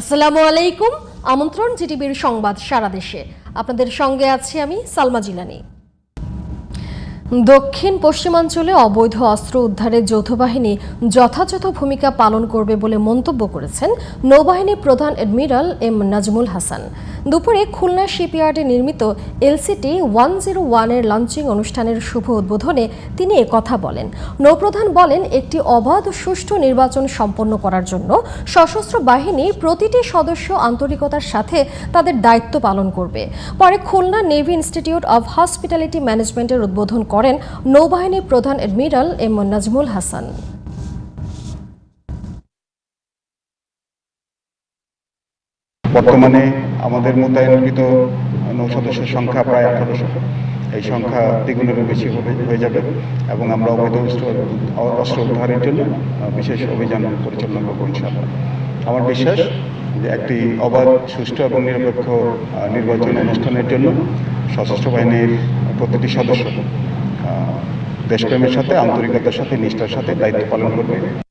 আসসালামু আলাইকুম আমন্ত্রণ জিটিভির সংবাদ সারা দেশে। আপনাদের সঙ্গে আছি আমি সালমা জিলানি। দক্ষিণ পশ্চিমাঞ্চলে অবৈধ অস্ত্র উদ্ধারে যৌথ বাহিনী যথাযথ ভূমিকা পালন করবে বলে মন্তব্য করেছেন নৌবাহিনী প্রধান অ্যাডমিরাল এম নাজমুল হাসান। দুপুরে খুলনা শিপইয়ার্ডে নির্মিত এলসিটি ওয়ান জিরো ওয়ানের লঞ্চিং অনুষ্ঠানের শুভ উদ্বোধনে তিনি কথা বলেন। নৌপ্রধান বলেন, একটি অবাধ, সুষ্ঠু নির্বাচন সম্পন্ন করার জন্য সশস্ত্র বাহিনী প্রতিটি সদস্য আন্তরিকতার সাথে তাদের দায়িত্ব পালন করবে। পরে Khulna navy institute of hospitality ম্যানেজমেন্টের উদ্বোধন করেন নৌবাহিনী প্রধান অ্যাডমিরাল এম নাজমুল হাসান। বর্তমানে আমাদের মোতায়েনকৃত নৌ সদস্যের সংখ্যা প্রায় আঠারোশো। এই সংখ্যা দ্বিগুণেরও বেশি হয়ে যাবে এবং আমরা অবৈধ অস্ত্র উদ্ধারের জন্য বিশেষ অভিযান পরিচালনা করব ইনশাআল্লাহ। আমার বিশ্বাস যে একটি অবাধ, সুষ্ঠু এবং নিরপেক্ষ নির্বাচন অনুষ্ঠানের জন্য সশস্ত্র বাহিনীর প্রতিটি সদস্য দেশপ্রেমের সাথে আন্তরিকতার সাথে নিষ্ঠার সাথে দায়িত্ব পালন করবে।